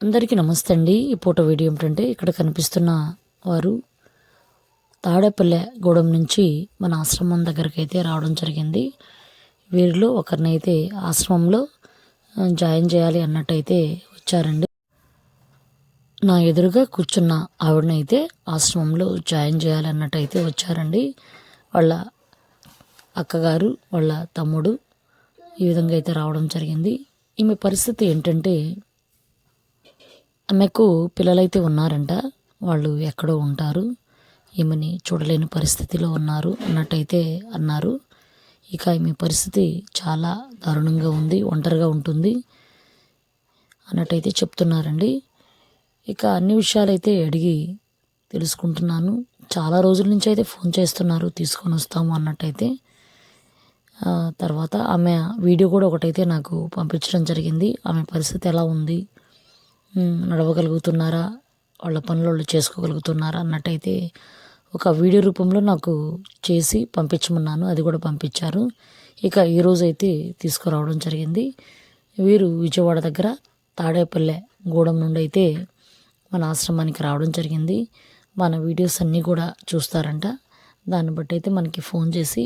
అందరికీ నమస్తే అండి. ఈ ఫోటో వీడియో ఏమిటంటే ఇక్కడ కనిపిస్తున్న వారు తాడేపల్లె గూడెం నుంచి మన ఆశ్రమం దగ్గరికి అయితే రావడం జరిగింది. వీరిలో ఒకరినైతే ఆశ్రమంలో జాయిన్ చేయాలి అన్నట్టయితే వచ్చారండి. నా ఎదురుగా కూర్చున్న ఆవిడనైతే ఆశ్రమంలో జాయిన్ చేయాలి అన్నట్టయితే వచ్చారండి. వాళ్ళ అక్కగారు వాళ్ళ తమ్ముడు ఈ విధంగా అయితే రావడం జరిగింది. ఈమె పరిస్థితి ఏంటంటే ఆమెకు పిల్లలైతే ఉన్నారంట. వాళ్ళు ఎక్కడో ఉంటారు. ఈమెని చూడలేని పరిస్థితిలో ఉన్నారు అన్నట్టయితే అన్నారు. ఇక ఈమె పరిస్థితి చాలా దారుణంగా ఉంది ఒంటరిగా ఉంటుంది అన్నట్టయితే చెప్తున్నారండి. ఇక అన్ని విషయాలైతే అడిగి తెలుసుకుంటున్నాను. చాలా రోజుల నుంచి అయితే ఫోన్ చేస్తున్నారు తీసుకొని వస్తాము అన్నట్టయితే. తర్వాత ఆమె వీడియో కూడా ఒకటైతే నాకు పంపించడం జరిగింది. ఆమె పరిస్థితి ఎలా ఉంది? నడవగలుగుతున్నారా? వాళ్ళ పనులు వాళ్ళు చేసుకోగలుగుతున్నారా? అన్నట్టయితే ఒక వీడియో రూపంలో నాకు చేసి పంపించమన్నాను. అది కూడా పంపించారు. ఇక ఈరోజు అయితే తీసుకురావడం జరిగింది. వీరు విజయవాడ దగ్గర తాడేపల్లె గూడెం నుండి అయితే మన ఆశ్రమానికి రావడం జరిగింది. మన వీడియోస్ అన్నీ కూడా చూస్తారంట. దాన్ని బట్టి అయితే మనకి ఫోన్ చేసి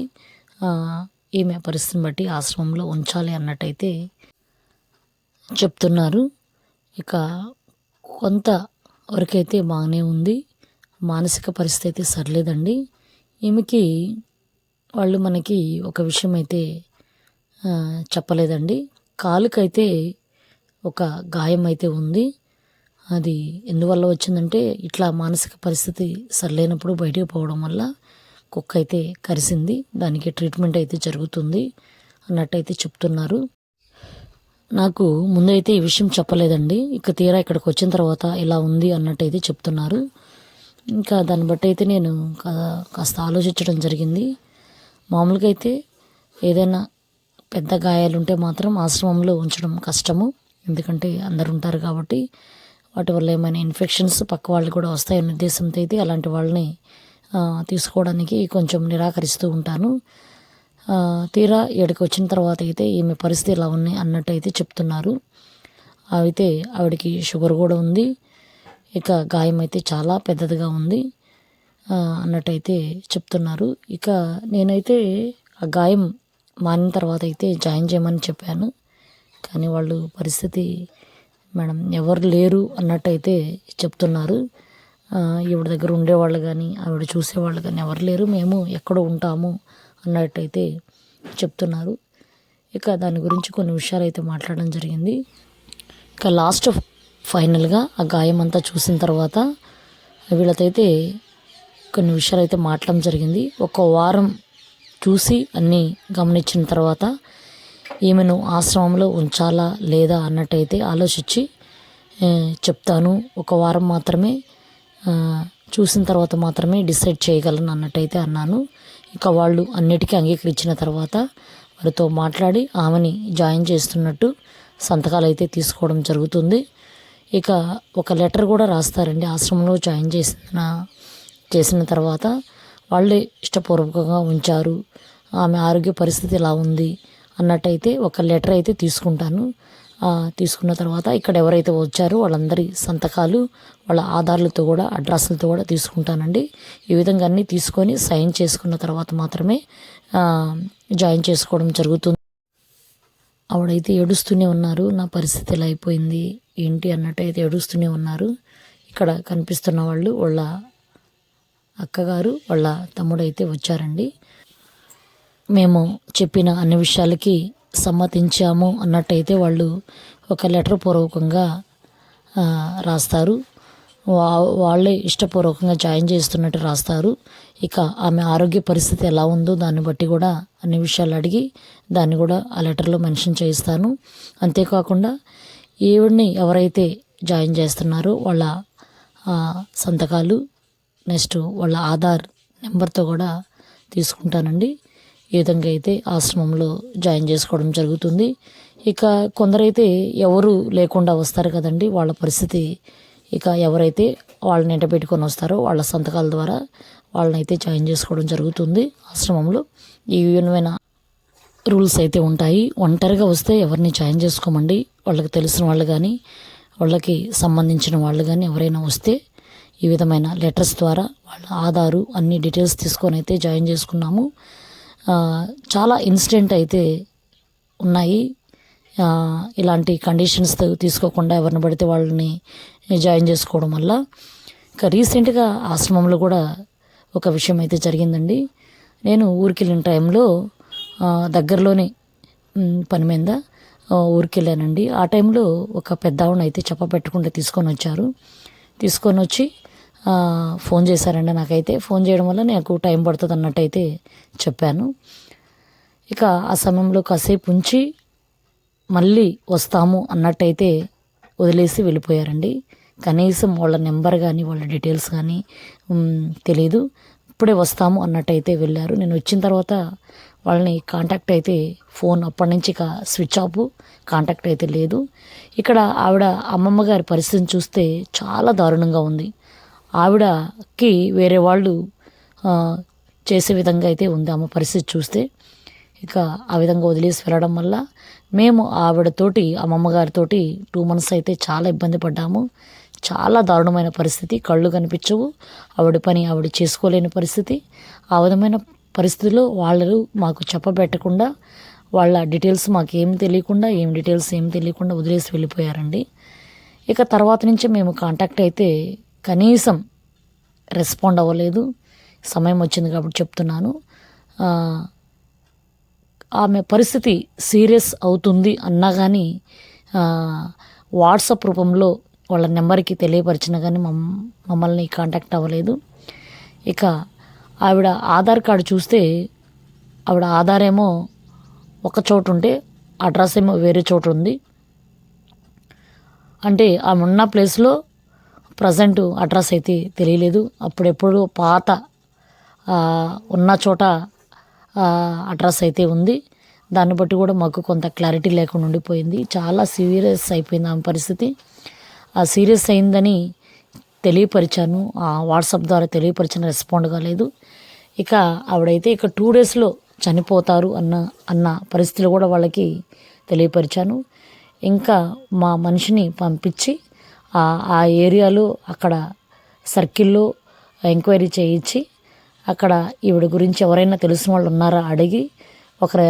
ఈమె పరిస్థితిని బట్టి ఆశ్రమంలో ఉంచాలి అన్నట్టయితే చెప్తున్నారు. ఇక కొంత వరకైతే బాగానే ఉంది. మానసిక పరిస్థితి అయితే సర్లేదండి. ఈమెకి వాళ్ళు మనకి ఒక విషయం అయితే చెప్పలేదండి. కాలుకైతే ఒక గాయం అయితే ఉంది. అది ఎందువల్ల వచ్చిందంటే ఇట్లా మానసిక పరిస్థితి సరిలేనప్పుడు బయటకు పోవడం వల్ల కుక్క అయితే కరిసింది. దానికి ట్రీట్మెంట్ అయితే జరుగుతుంది అన్నట్టయితే చెప్తున్నారు. నాకు ముందైతే ఈ విషయం చెప్పలేదండి. ఇక తీరా ఇక్కడికి వచ్చిన తర్వాత ఇలా ఉంది అన్నట్టయితే చెప్తున్నారు. ఇంకా దాన్ని బట్టి అయితే నేను కా- కాస్త ఆలోచించడం జరిగింది. మామూలుగా అయితే ఏదైనా పెద్ద గాయాలు ఉంటే మాత్రం ఆశ్రమంలో ఉంచడం కష్టము. ఎందుకంటే అందరు ఉంటారు కాబట్టి వాటి వల్ల ఏమైనా ఇన్ఫెక్షన్స్ పక్క వాళ్ళు కూడా వస్తాయనే ఉద్దేశంతో అయితే అలాంటి వాళ్ళని తీసుకోవడానికి కొంచెం నిరాకరిస్తూ ఉంటాను. తీరా ఇక్కడికి వచ్చిన తర్వాత అయితే ఈమె పరిస్థితి ఇలా ఉన్నాయి అన్నట్టు అయితే చెప్తున్నారు. అయితే ఆవిడకి షుగర్ కూడా ఉంది. ఇక గాయం అయితే చాలా పెద్దదిగా ఉంది అన్నట్టయితే చెప్తున్నారు. ఇక నేనైతే ఆ గాయం మానిన తర్వాత అయితే జాయిన్ చేయమని చెప్పాను. కానీ వాళ్ళు పరిస్థితి మేడం ఎవరు లేరు అన్నట్టయితే చెప్తున్నారు. ఈవిడ దగ్గర ఉండేవాళ్ళు కానీ ఆవిడ చూసేవాళ్ళు కానీ ఎవరు లేరు. మేము ఎక్కడో ఉంటాము. అన్నట్టయితే చెప్తున్నారు. ఇక దాని గురించి కొన్ని విషయాలు అయితే మాట్లాడడం జరిగింది. ఇక లాస్ట్ ఫైనల్గా ఆ గాయం అంతా చూసిన తర్వాత వీళ్ళతైతే కొన్ని విషయాలు అయితే మాట్లాడడం జరిగింది. ఒక వారం చూసి అన్నీ గమనించిన తర్వాత ఈమెను ఆశ్రమంలో ఉంచాలా లేదా అన్నట్టయితే ఆలోచించి చెప్తాను. ఒక వారం మాత్రమే చూసిన తర్వాత మాత్రమే డిసైడ్ చేయగలను అన్నట్టయితే అన్నాను. ఇక వాళ్ళు అన్నిటికీ అంగీకరించిన తర్వాత వారితో మాట్లాడి ఆమెని జాయిన్ చేస్తున్నట్టు సంతకాలు అయితే తీసుకోవడం జరుగుతుంది. ఇక ఒక లెటర్ కూడా రాస్తారండి. ఆశ్రమంలో జాయిన్ చేసిన చేసిన తర్వాత వాళ్ళే ఇష్టపూర్వకంగా ఉంచారు. ఆమె ఆరోగ్య పరిస్థితి ఎలా ఉంది అన్నట్టయితే ఒక లెటర్ అయితే తీసుకుంటాను. తీసుకున్న తర్వాత ఇక్కడ ఎవరైతే వచ్చారో వాళ్ళందరి సంతకాలు వాళ్ళ ఆధార్లతో కూడా అడ్రస్లతో కూడా తీసుకుంటానండి. ఈ విధంగా అన్నీ తీసుకొని సైన్ చేసుకున్న తర్వాత మాత్రమే జాయిన్ చేసుకోవడం జరుగుతుంది. ఆవిడైతే ఏడుస్తూనే ఉన్నారు. నా పరిస్థితి ఎలా అయిపోయింది? ఏంటి అన్నట్టు అయితే ఏడుస్తూనే ఉన్నారు. ఇక్కడ కనిపిస్తున్న వాళ్ళు వాళ్ళ అక్కగారు వాళ్ళ తమ్ముడైతే వచ్చారండి. మేము చెప్పిన అన్ని విషయాలకి సమ్మతించాము అన్నట్టయితే వాళ్ళు ఒక లెటర్ పూర్వకంగా రాస్తారు. వా వాళ్ళే ఇష్టపూర్వకంగా జాయిన్ చేస్తున్నట్టు రాస్తారు. ఇక ఆమె ఆరోగ్య పరిస్థితి ఎలా ఉందో దాన్ని బట్టి కూడా అన్ని విషయాలు అడిగి దాన్ని కూడా ఆ లెటర్లో మెన్షన్ చేయిస్తాను. అంతేకాకుండా ఈవిడ్ని ఎవరైతే జాయిన్ చేస్తున్నారో వాళ్ళ సంతకాలు నెక్స్ట్ వాళ్ళ ఆధార్ నెంబర్తో కూడా తీసుకుంటానండి. ఈ విధంగా అయితే ఆశ్రమంలో జాయిన్ చేసుకోవడం జరుగుతుంది. ఇక కొందరైతే ఎవరు లేకుండా వస్తారు కదండి వాళ్ళ పరిస్థితి. ఇక ఎవరైతే వాళ్ళని ఎంట పెట్టుకొని వస్తారో వాళ్ళ సంతకాల ద్వారా వాళ్ళనైతే జాయిన్ చేసుకోవడం జరుగుతుంది ఆశ్రమంలో. ఈ విధమైన రూల్స్ అయితే ఉంటాయి. ఒంటరిగా వస్తే ఎవరిని జాయిన్ చేసుకోమండి. వాళ్ళకి తెలిసిన వాళ్ళు కానీ వాళ్ళకి సంబంధించిన వాళ్ళు కానీ ఎవరైనా వస్తే ఈ విధమైన లెటర్స్ ద్వారా వాళ్ళ ఆధారు అన్ని డీటెయిల్స్ తీసుకొని అయితే జాయిన్ చేసుకున్నాము. చాలా ఇన్సిడెంట్ అయితే ఉన్నాయి. ఇలాంటి కండిషన్స్ తీసుకోకుండా ఎవరిని పడితే వాళ్ళని జాయిన్ చేసుకోవడం వల్ల. ఇంకా రీసెంట్గా ఆశ్రమంలో కూడా ఒక విషయం అయితే జరిగిందండి. నేను ఊరికి వెళ్ళిన టైంలో దగ్గరలోనే పని మీద ఊరికి వెళ్ళానండి. ఆ టైంలో ఒక పెద్ద ఆవిడ అయితే చెప్ప పెట్టుకుంటే తీసుకొని వచ్చారు. తీసుకొని వచ్చి ఫోన్ చేశారండి నాకైతే. ఫోన్ చేయడం వల్ల నాకు టైం పడుతుంది అన్నట్టయితే చెప్పాను. ఇక ఆ సమయంలో కాసేపు ఉంచి మళ్ళీ వస్తాము అన్నట్టయితే వదిలేసి వెళ్ళిపోయారండి. కనీసం వాళ్ళ నెంబర్ కానీ వాళ్ళ డీటెయిల్స్ కానీ తెలియదు తెలీదు. ఇప్పుడే వస్తాము అన్నట్టయితే వెళ్ళారు. నేను వచ్చిన తర్వాత వాళ్ళని కాంటాక్ట్ అయితే ఫోన్ అప్పటి నుంచి ఇక స్విచ్ ఆఫ్ కాంటాక్ట్ అయితే లేదు. ఇక్కడ ఆవిడ అమ్మమ్మ గారి పరిస్థితిని చూస్తే చాలా దారుణంగా ఉంది. ఆవిడకి వేరే వాళ్ళు చేసే విధంగా అయితే ఉంది. ఆమె పరిస్థితి చూస్తే ఇక ఆ విధంగా వదిలేసి వెళ్ళడం వల్ల మేము ఆవిడతోటి అమ్మమ్మ గారితోటి టూ మంత్స్ అయితే చాలా ఇబ్బంది పడ్డాము. చాలా దారుణమైన పరిస్థితి. కళ్ళు కనిపించవు. ఆవిడ పని ఆవిడ చేసుకోలేని పరిస్థితి. ఆ విధమైన పరిస్థితిలో వాళ్ళు మాకు చెప్పబెట్టకుండా వాళ్ళ డీటెయిల్స్ మాకు ఏం తెలియకుండా ఏం డీటెయిల్స్ ఏం తెలియకుండా వదిలేసి వెళ్ళిపోయారండి. ఇక తర్వాత నుంచి మేము కాంటాక్ట్ అయితే కనీసం రెస్పాండ్ అవ్వలేదు. సమయం వచ్చింది కాబట్టి చెప్తున్నాను. ఆమె పరిస్థితి సీరియస్ అవుతుంది అన్నా కానీ వాట్సాప్ రూపంలో వాళ్ళ నెంబర్కి తెలియపరిచిన కానీ మమ్ మమ్మల్ని కాంటాక్ట్ అవ్వలేదు. ఇక ఆవిడ ఆధార్ కార్డు చూస్తే ఆవిడ ఆధార్ ఏమో ఒక చోటు ఉంటే అడ్రస్ ఏమో వేరే చోటు ఉంది. అంటే ఆమె ఉన్న ప్లేస్లో ప్రజెంట్ అడ్రస్ అయితే తెలియలేదు. అప్పుడెప్పుడు పాత ఉన్న చోట అడ్రస్ అయితే ఉంది. దాన్ని బట్టి కూడా మాకు కొంత క్లారిటీ లేకుండా ఉండిపోయింది. చాలా సీరియస్ అయిపోయింది ఆమె పరిస్థితి. ఆ సీరియస్ అయిందని తెలియపరిచాను. ఆ వాట్సాప్ ద్వారా తెలియపరిచిన రెస్పాండ్ కాలేదు. ఇక ఆవిడైతే ఇక టూ డేస్లో చనిపోతారు అన్న అన్న పరిస్థితులు కూడా వాళ్ళకి తెలియపరిచాను. ఇంకా మా మనిషిని పంపించి ఆ ఏరియాలో అక్కడ సర్కిల్లో ఎంక్వైరీ చేయించి అక్కడ ఈవిడ గురించి ఎవరైనా తెలిసిన వాళ్ళు ఉన్నారా అడిగి ఒకరి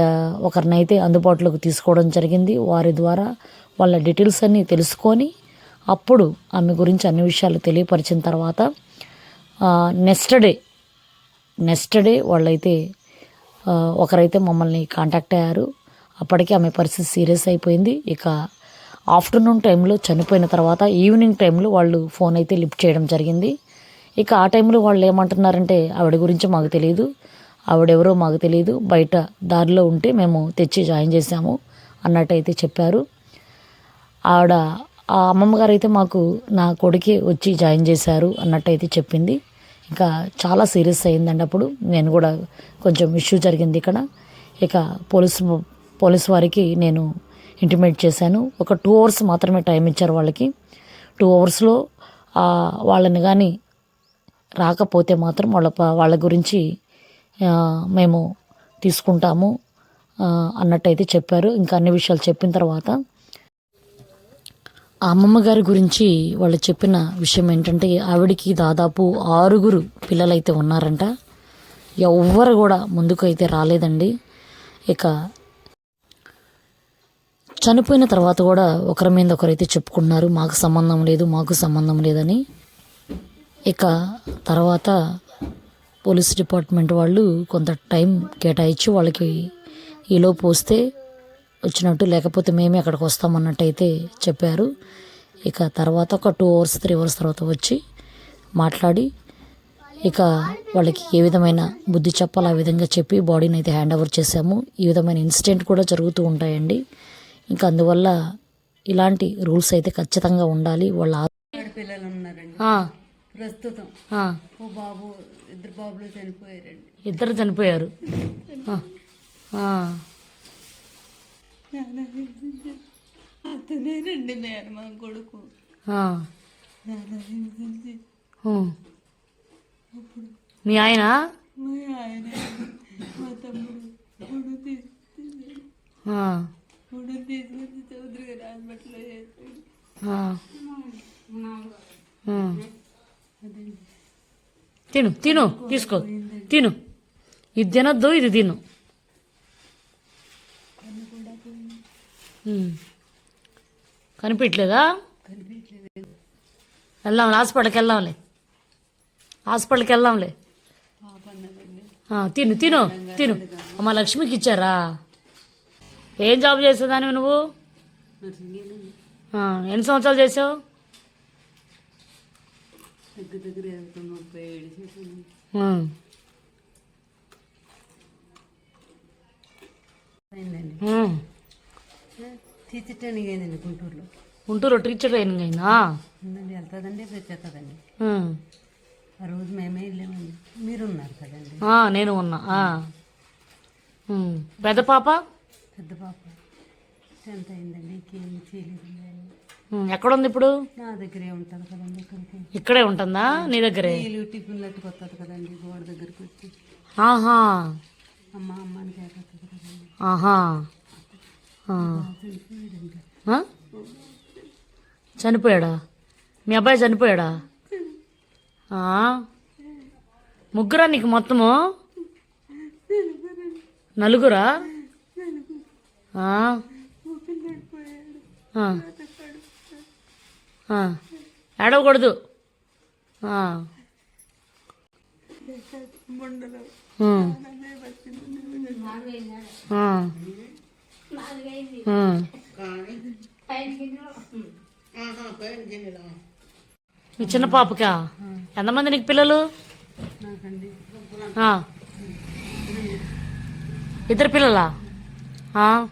ఒకరినైతే అందుబాటులోకి తీసుకోవడం జరిగింది. వారి ద్వారా వాళ్ళ డీటెయిల్స్ అన్నీ తెలుసుకొని అప్పుడు ఆమె గురించి అన్ని విషయాలు తెలియపరిచిన తర్వాత నెక్స్ట్ డే నెక్స్ట్ డే వాళ్ళైతే ఒకరైతే మమ్మల్ని కాంటాక్ట్ అయ్యారు. అప్పటికే ఆమె పరిస్థితి సీరియస్ అయిపోయింది. ఇక ఆఫ్టర్నూన్ టైంలో చనిపోయిన తర్వాత ఈవినింగ్ టైంలో వాళ్ళు ఫోన్ అయితే లిఫ్ట్ చేయడం జరిగింది. ఇక ఆ టైంలో వాళ్ళు ఏమంటున్నారంటే ఆవిడ గురించి మాకు తెలియదు ఆవిడెవరో మాకు తెలియదు బయట దారిలో ఉంటే మేము తెచ్చి జాయిన్ చేశాము అన్నట్టయితే చెప్పారు. ఆవిడ ఆ అమ్మమ్మ గారు అయితే మాకు నా కొడుకే వచ్చి జాయిన్ చేశారు అన్నట్టయితే చెప్పింది. ఇంకా చాలా సీరియస్ అయిందండి అప్పుడు. నేను కూడా కొంచెం ఇష్యూ జరిగింది ఇక్కడ. ఇక పోలీసు పోలీస్ వారికి నేను ఇంటిమేట్ చేశాను. ఒక టూ అవర్స్ మాత్రమే టైం ఇచ్చారు వాళ్ళకి. టూ అవర్స్లో వాళ్ళని కానీ రాకపోతే మాత్రం వాళ్ళ వాళ్ళ గురించి మేము తీసుకుంటాము అన్నట్టయితే చెప్పారు. ఇంకా అన్ని విషయాలు చెప్పిన తర్వాత ఆ అమ్మమ్మ గారి గురించి వాళ్ళు చెప్పిన విషయం ఏంటంటే ఆవిడికి దాదాపు ఆరుగురు పిల్లలైతే ఉన్నారంట. ఎవ్వరు కూడా ముందుకు అయితే రాలేదండి. ఇక చనిపోయిన తర్వాత కూడా ఒకరి మీద ఒకరైతే చెప్పుకున్నారు మాకు సంబంధం లేదు మాకు సంబంధం లేదని. ఇక తర్వాత పోలీస్ డిపార్ట్మెంట్ వాళ్ళు కొంత టైం కేటాయించి వాళ్ళకి ఈలోపు వస్తే వచ్చినట్టు లేకపోతే మేమే అక్కడికి వస్తామన్నట్టయితే చెప్పారు. ఇక తర్వాత ఒక టూ అవర్స్ త్రీ అవర్స్ తర్వాత వచ్చి మాట్లాడి ఇక వాళ్ళకి ఏ విధమైన బుద్ధి చెప్పాలి ఆ విధంగా చెప్పి బాడీని అయితే హ్యాండ్ ఓవర్ చేసాము ఈ విధమైన ఇన్సిడెంట్ కూడా జరుగుతూ ఉంటాయండి. ఇంకా అందువల్ల ఇలాంటి రూల్స్ అయితే ఖచ్చితంగా ఉండాలి. వాళ్ళ ఉన్నారండి. ఆ, ప్రస్తుతం ఓ బాబు ఇద్దరు బాబులు చనిపోయారండి. ఇద్దరు చనిపోయారు. అతనేనండి నేను మా కొడుకు. మీ ఆయన? మా ఆయన మా తమ్ముడు తిను తిను తీసుకో. తిను. ఇది తినద్దు ఇది తిను. కనిపించలేదా? వెళ్దాంలే హాస్పిటల్కి వెళ్దాంలే. హాస్పిటల్కి వెళ్దాంలే. తిను తిను తిను. అమ్మ లక్ష్మికి ఇచ్చారా? ఏం జాబ్ చేసేదానివి నువ్వు? ఎన్ని సంవత్సరాలు చేసావు? చేసింది ఆ, అయిందండి. గుంటూరులో. గుంటూరు టీచర్ ట్రైనింగ్ అయినా ఉందండి వెళ్తుందండి తెచ్చేస్తుందండి ఆ. రోజు మేమే వెళ్ళామండి. మీరు ఉన్నారు కదండి. నేను ఉన్నా. పెద్ద పాప? పెద్ద పాప. టెన్త్ అయిందండి ఇంకేం చేయలేదండి ఉమ్, ఎక్కడుంది ఇప్పుడు? నా దగ్గరే ఉంటుంది కదండి ఇక్కడికి. ఇక్కడే ఉంటుందా? నీ దగ్గరే? నీళ్ళు కదండి గోడ దగ్గరికి వచ్చి. ఆహా. అమ్మ అమ్మ అని కేకొస్తుంది కదండి. ఆహా? చనిపోయాడా? మీ అబ్బాయి చనిపోయాడా? ముగ్గురా నీకు మొత్తము? నలుగురా. ఏడవకూడదు. మీ చిన్న పాపకా? ఎంతమంది నీకు పిల్లలు. ఇద్దరు పిల్లలా? ఆ.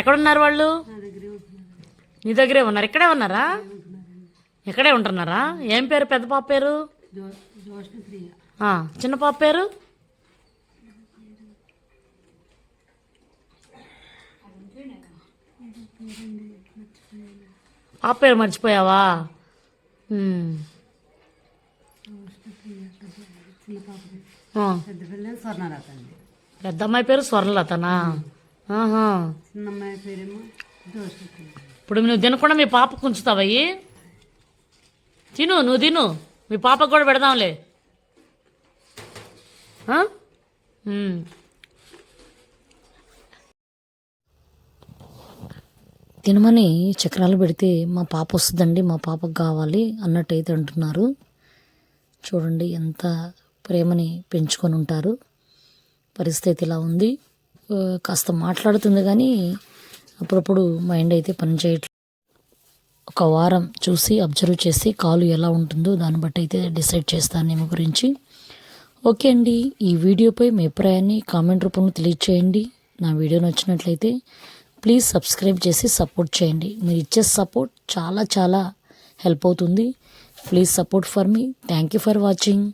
ఎక్కడున్నారు వాళ్ళు? నా దగ్గరే ఉన్నారు. ఇక్కడే ఉన్నారా? ఇక్కడే ఉంటున్నారా? ఏం పేరు? పెద్ద పాప పేరు? చిన్న పాప పేరు? పాప పేరు మర్చిపోయావా? పెద్ద అమ్మాయి పేరు స్వర్ణలతనా? ఇప్పుడు నువ్వు తినకుండా మీ పాపకు ఉంచుతావయ్యి తిను నువ్వు తిను. మీ పాపకు కూడా పెడదాంలే. తినమని చక్రాలు పెడితే మా పాప వస్తుందండి మా పాపకు కావాలి అన్నట్టయితే అంటున్నారు. చూడండి ఎంత ప్రేమని పెంచుకొని ఉంటారు. పరిస్థితి ఇలా ఉంది. కాస్త మాట్లాడుతుంది కానీ అప్పుడప్పుడు మైండ్ అయితే పనిచేయట్లేదు ఒక వారం చూసి అబ్జర్వ్ చేసి కాలు ఎలా ఉంటుందో దాన్ని బట్టి అయితే డిసైడ్ చేస్తాను ఏమి గురించి. ఓకే అండి ఈ వీడియోపై మీ అభిప్రాయాన్ని కామెంట్ రూపంలో తెలియచేయండి. నా వీడియో నచ్చినట్లయితే ప్లీజ్ సబ్స్క్రైబ్ చేసి సపోర్ట్ చేయండి. మీరు ఇచ్చే సపోర్ట్ చాలా చాలా హెల్ప్ అవుతుంది. Please support for me. Thank you for watching.